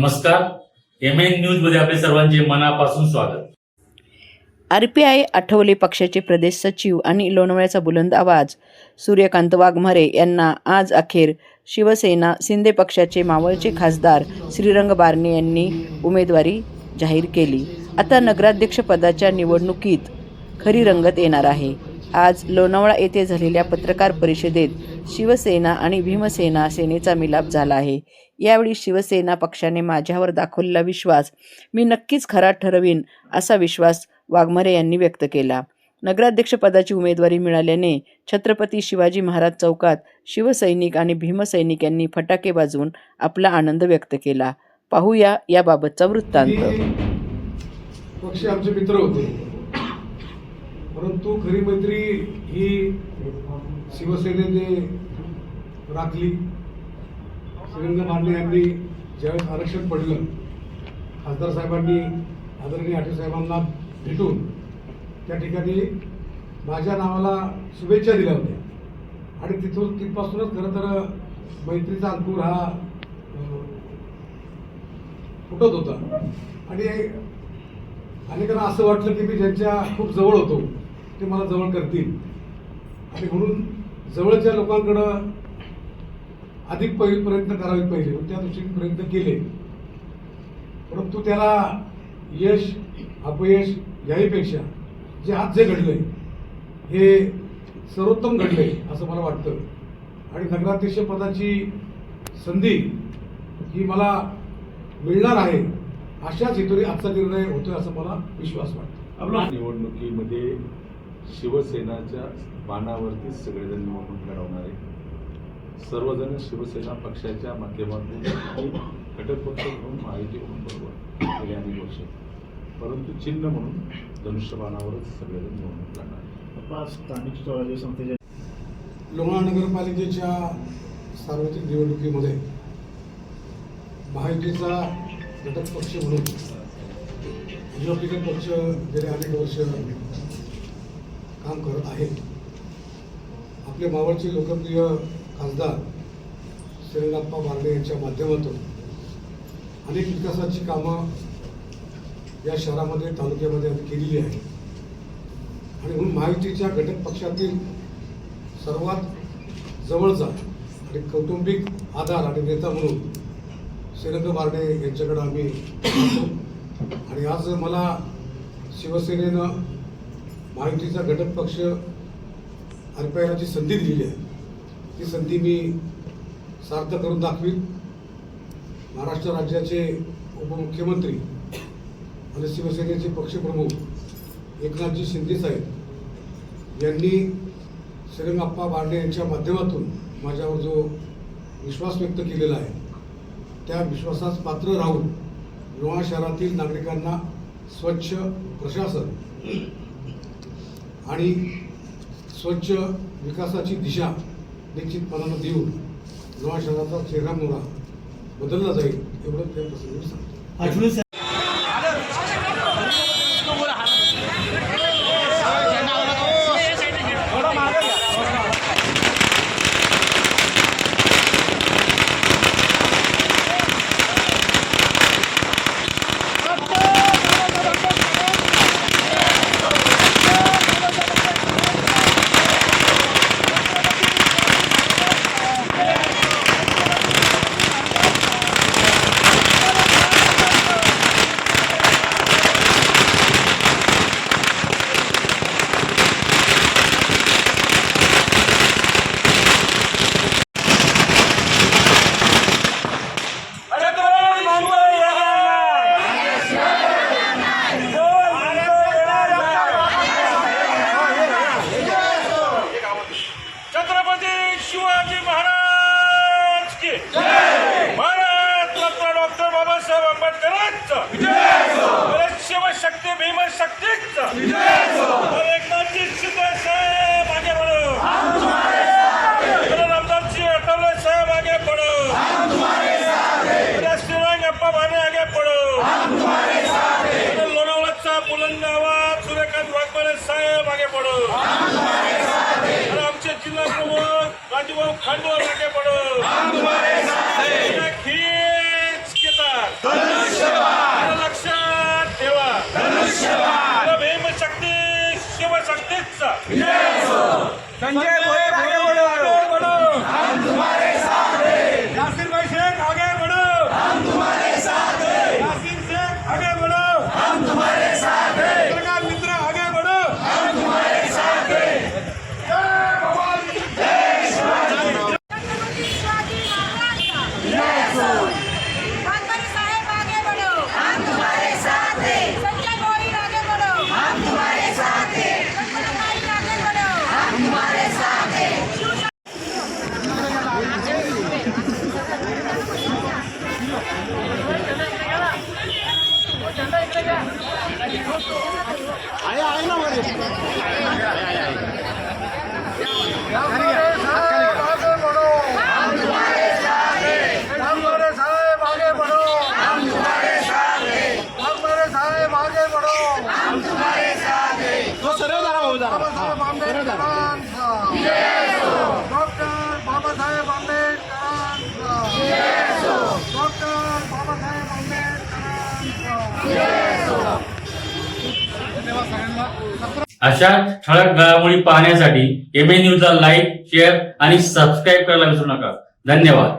नमस्कार. M N न्यूजमध्ये आपले सर्वांचे मनापासून स्वागत. आरपीआय आठवले पक्षाचे प्रदेश सचिव आणि लोणावळ्याचा बुलंद आवाज. सूर्यकांत वाघमारे यांना आज अखेर शिवसेना शिंदे पक्षाचे मावळचे खासदार श्रीरंग बारणे यांनी उमेदवारी जाहीर केली. आता नगराध्यक्षपदाच्या निवडणुकीत खरी रंगत येणार आहे. आज लोणावळा येथे झालेल्या पत्रकार परिषदेत शिवसेना आणि भीमसेना सेनेचा मिलाप झाला आहे. यावेळी शिवसेना पक्षाने माझ्यावर दाखवलेला विश्वास मी नक्कीच खरा ठरवीन असा विश्वास वाघमारे यांनी व्यक्त केला. नगराध्यक्षपदाची उमेदवारी मिळाल्याने छत्रपती शिवाजी महाराज चौकात शिवसैनिक आणि भीमसैनिक यांनी फटाके वाजवून आपला आनंद व्यक्त केला. पाहूया याबाबतचा वृत्तांत. पक्ष आमचे मित्र होते. परंतु खरी मैत्री ही शिवसेनेने राखली. श्रीरंग मांडे यांनी ज्यावेळेस आरक्षण पडलं खासदार साहेबांनी आदरणीय आठे साहेबांना भेटून त्या ठिकाणी माझ्या नावाला शुभेच्छा दिल्या होत्या. आणि तिथून तिथपासूनच खरं तर मैत्रीचा अंकुर हा फुटत होता. आणि अनेकांना असं वाटलं की मी ज्यांच्या खूप जवळ होतो ते मला जवळ करतील. आणि म्हणून जवळच्या लोकांकडं अधिक पहि प्रयत्न करावेत पाहिजे त्या दृष्टीने प्रयत्न केले. परंतु त्याला यश अपयश याहीपेक्षा जे आज जे घडलंय हे सर्वोत्तम घडलंय असं मला वाटतं. आणि नगराध्यक्ष पदाची संधी ही मला मिळणार आहे अशाच हेतूने आजचा निर्णय होतोय असं मला विश्वास वाटतो. आपला निवडणुकीमध्ये शिवसेनाच्या बाणावरती सगळेजण निवडणूक लढवणार आहे सर्वजण शिवसेना पक्षाच्या माध्यमातून आणि घटक पक्ष म्हणून महायुती म्हणून बरोबर गेले अनेक वर्ष. परंतु चिन्ह म्हणून धनुष्यबाणावरच सगळेजण निवडणूक लढणार स्थानिक स्वराज्य संस्थेच्या लोणार नगरपालिकेच्या सार्वत्रिक निवडणुकीमध्ये महायुतीचा घटक पक्ष म्हणून रिपब्लिकन पक्ष गेले अनेक वर्ष काम करत आहेत. आपले मावळचे लोकप्रिय खासदार श्रीरंगाप्पा बारडे यांच्या माध्यमातून अनेक विकासाची कामं या शहरामध्ये तालुक्यामध्ये आम्ही केलेली आहे आणि म्हणून महायुतीच्या घटक पक्षातील सर्वात जवळचा आणि कौटुंबिक आधार आणि नेता म्हणून श्रीरंग बारडे यांच्याकडे आम्ही आणि आज मला शिवसेनेनं महायुतीचा घटक पक्ष अर्पयाची संधी दिलेली आहे. ती संधी मी सार्थ करून दाखवीन. महाराष्ट्र राज्याचे उपमुख्यमंत्री आणि शिवसेनेचे पक्षप्रमुख एकनाथजी शिंदे साहेब यांनी श्रीरंगाप्पा बांडे यांच्या माध्यमातून माझ्यावर जो विश्वास व्यक्त केलेला आहे त्या विश्वासास पात्र राहून लोहा शहरातील नागरिकांना स्वच्छ प्रशासन आणि स्वच्छ विकासाची दिशा निश्चितपणानं देऊन लोहा शहराचा चेहरा मोहरा बदलला जाईल एवढं त्या प्रसंगी सांगतो आठवले साहेब छत्रपती शिवाजी महाराज की महाराज रत्न डॉक्टर बाबासाहेब आंबेडकरांचं अरे शिवशक्ती भीमशक्तीचं अरे एकनाथजी शिंदे साहेब आगे बढ़ो अरे रामदासजी अटवले साहेब आगे बढ़ो अरे श्रीरंग अप्पा भाने आगे बढ़ो अरे लोणावळ्याचा बुलंद आवाज सूर्यकांत वाघमारे साहेब आगे बढ़ो अरे आमचे जिल्हा खांडवर आगे बढ़ो खींच के तार आलं लक्षात ठेवा. आलं भीमशक्ती शिवशक्तीचा. संजय भोयर आगे 里。अशा ठळक घडामोडी पाहण्यासाठी एम ए न्यूजला लाईक शेअर आणि सबस्क्राईब करायला विसरू नका. धन्यवाद.